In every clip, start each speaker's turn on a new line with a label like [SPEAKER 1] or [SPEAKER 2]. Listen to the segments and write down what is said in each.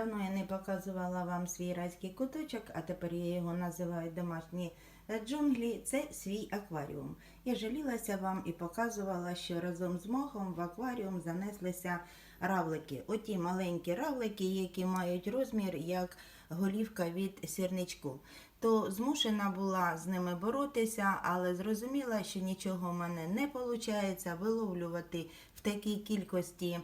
[SPEAKER 1] Давно я не показувала вам свій райський куточок, а тепер я його називаю домашні е, джунглі. Це свій акваріум. Я жалілася вам і показувала, що разом з мохом в акваріум занеслися равлики. Оті маленькі равлики, які мають розмір як голівка від сірничку. То змушена була з ними боротися, але зрозуміла, що нічого в мене не виходить виловлювати в такій кількості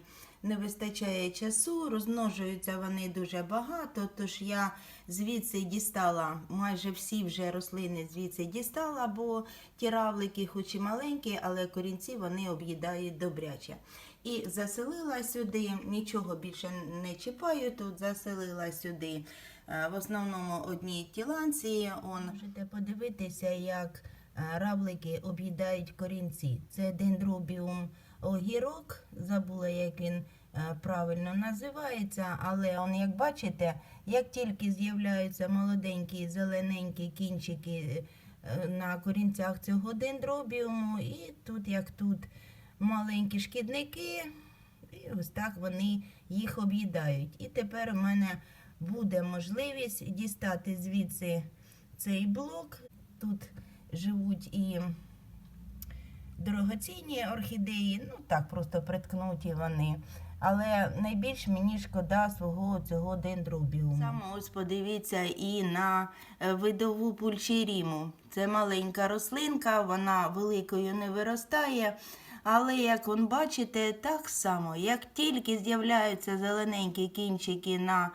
[SPEAKER 1] не вистачає часу, розмножуються вони дуже багато, тож я звідси дістала майже всі вже рослини звідси дістала, бо ті равлики, хоч і маленькі, але корінці вони об'їдають добряче. І заселила сюди, нічого більше не чіпаю, тут заселила сюди. Е, В основному одні тіланці. Он. Можете подивитися, як е, равлики об'їдають корінці. Це дендробіум огірок, забула, як він е, правильно називається, але он, як бачите, як тільки з'являються молоденькі зелененькі кінчики на корінцях цього дендробіуму, і тут, як тут маленькі шкідники, і ось так вони їх об'їдають. І тепер у мене буде можливість дістати звідси цей блок. Тут живуть і дорогоцінні орхідеї, ну так просто приткнуті вони. Але найбільш мені шкода свого цього дендробіуму. Саме ось подивіться і на е, видову пульчеріму. Це маленька рослинка, вона великою не виростає. Але як ви бачите, так само, як тільки з'являються зелененькі кінчики на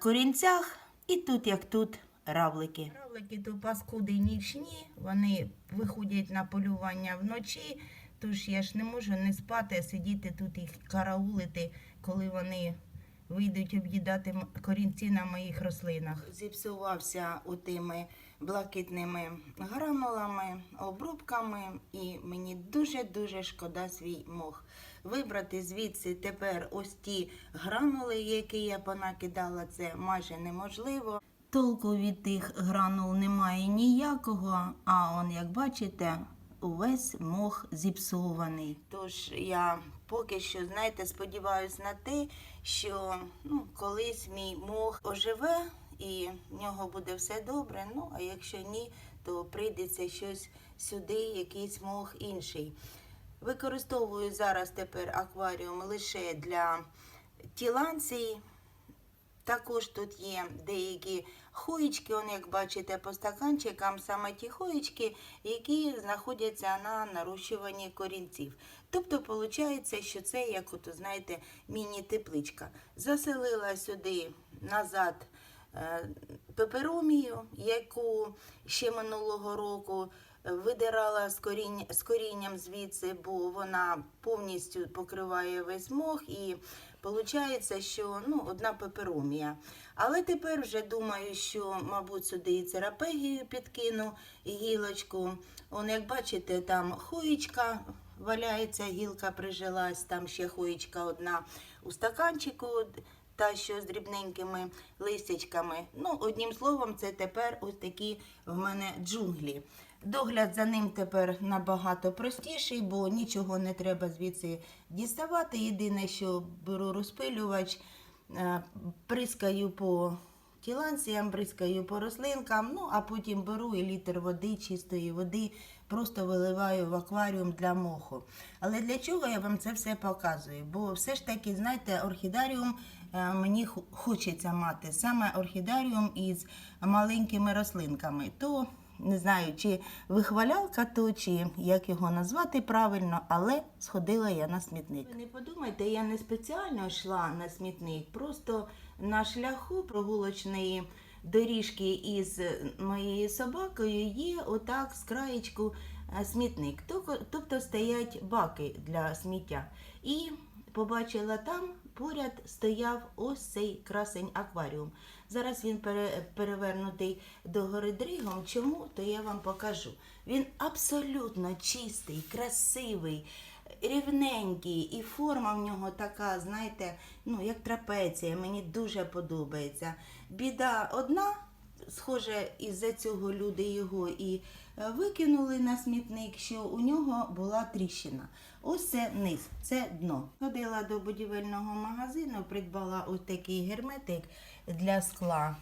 [SPEAKER 1] корінцях, і тут, як тут, равлики. Равлики то паскуди нічні, вони виходять на полювання вночі, тож я ж не можу не спати, а сидіти тут і караулити, коли вони вийдуть об'їдати корінці на моїх рослинах. Зіпсувався тими блакитними гранулами, обрубками, і мені дуже-дуже шкода свій мох. Вибрати звідси тепер ось ті гранули, які я понакидала, це майже неможливо. Толку від тих гранул немає ніякого, а он, як бачите, увесь мох зіпсований. Тож я поки що, знаєте, сподіваюся на те, що ну, колись мій мох оживе і в нього буде все добре. Ну, а якщо ні, то прийдеться щось сюди, якийсь мох інший. Використовую зараз тепер акваріум лише для тіланцій. Також тут є деякі хоєчки, он, як бачите, по стаканчикам саме ті хоєчки, які знаходяться на нарощуванні корінців. Тобто, виходить, що це як, от, знаєте, міні-тепличка. Заселила сюди назад е, пеперомію, яку ще минулого року видирала з, корінь, з корінням звідси, бо вона повністю покриває весь мох і Получається, що ну, одна пеперомія. Але тепер вже думаю, що, мабуть, сюди і церапегію підкину, і гілочку. Он, як бачите, там хоєчка валяється, гілка прижилась, там ще хоєчка одна у стаканчику, та що з дрібненькими листячками. Ну, одним словом, це тепер ось такі в мене джунглі. Догляд за ним тепер набагато простіший, бо нічого не треба звідси діставати. Єдине, що беру розпилювач, е, прискаю по тіланціям, бризкаю по рослинкам, ну а потім беру і літр води, чистої води, просто виливаю в акваріум для моху. Але для чого я вам це все показую? Бо все ж таки, знаєте, орхідаріум мені хочеться мати саме орхідаріум із маленькими рослинками. То не знаю, чи вихвалялка то, чи як його назвати правильно, але сходила я на смітник. Ви не подумайте, я не спеціально йшла на смітник, просто на шляху прогулочної доріжки із моєю собакою є отак з краєчку е, смітник. Тобто стоять баки для сміття. І побачила там поряд стояв ось цей красень акваріум. Зараз він пере- перевернутий догори дригом. Чому? То я вам покажу. Він абсолютно чистий, красивий, рівненький, і форма в нього така, знаєте, ну як трапеція. Мені дуже подобається. Біда одна. Схоже, із-за цього люди його і е, викинули на смітник, що у нього була тріщина. Ось це низ, це дно. Ходила до будівельного магазину, придбала ось такий герметик для скла.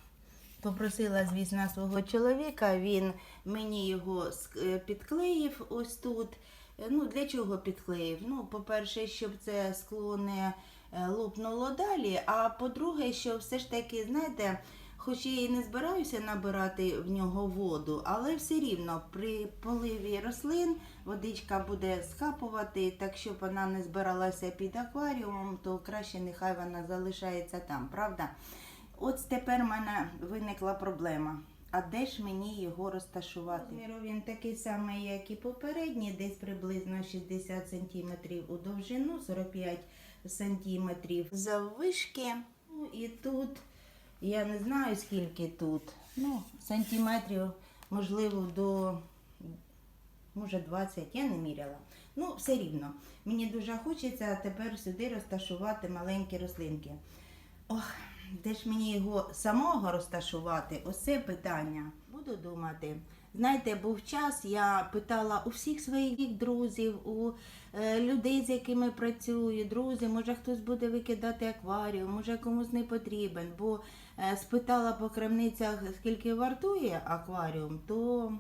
[SPEAKER 1] Попросила, звісно, свого чоловіка, він мені його е, підклеїв ось тут. Е, Ну, для чого підклеїв? Ну, по-перше, щоб це скло не лопнуло далі, а по-друге, що все ж таки, знаєте, хоч я і не збираюся набирати в нього воду, але все рівно при поливі рослин водичка буде скапувати, так щоб вона не збиралася під акваріумом, то краще нехай вона залишається там, правда? От тепер в мене виникла проблема. А де ж мені його розташувати? Розміру він такий самий, як і попередній, десь приблизно 60 см у довжину, 45 см заввишки. Ну і тут, я не знаю скільки тут, ну, сантиметрів, можливо, до може 20, я не міряла. Ну, все рівно. Мені дуже хочеться тепер сюди розташувати маленькі рослинки. Ох, де ж мені його самого розташувати? Оце питання. Буду думати. Знаєте, був час, я питала у всіх своїх друзів, у е, людей, з якими працюю, друзі, може хтось буде викидати акваріум, може комусь не потрібен. Бо е, спитала по крамницях, скільки вартує акваріум, то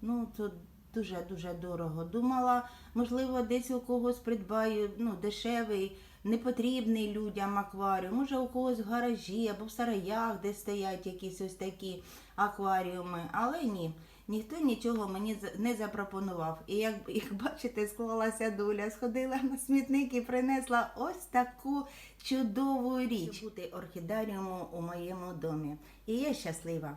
[SPEAKER 1] ну, то дуже-дуже дорого. Думала, можливо, десь у когось придбаю ну, дешевий, непотрібний людям акваріум. Може, у когось в гаражі або в сараях, де стоять якісь ось такі акваріуми. Але ні, ніхто нічого мені не запропонував. І як, як бачите, склалася доля, сходила на смітник і принесла ось таку чудову річ. Бути орхідаріуму у моєму домі. І я щаслива.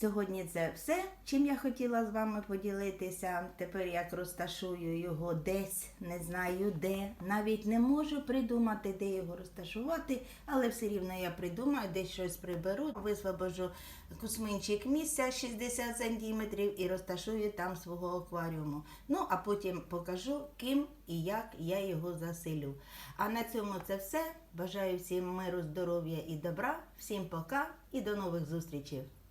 [SPEAKER 1] Сьогодні це все, чим я хотіла з вами поділитися. Тепер як розташую його десь, не знаю де. Навіть не можу придумати, де його розташувати, але все рівно я придумаю, десь щось приберу, висвобожу кусминчик місця 60 см і розташую там свого акваріуму. Ну, а потім покажу, ким і як я його заселю. А на цьому це все. Бажаю всім миру, здоров'я і добра. Всім пока і до нових зустрічей!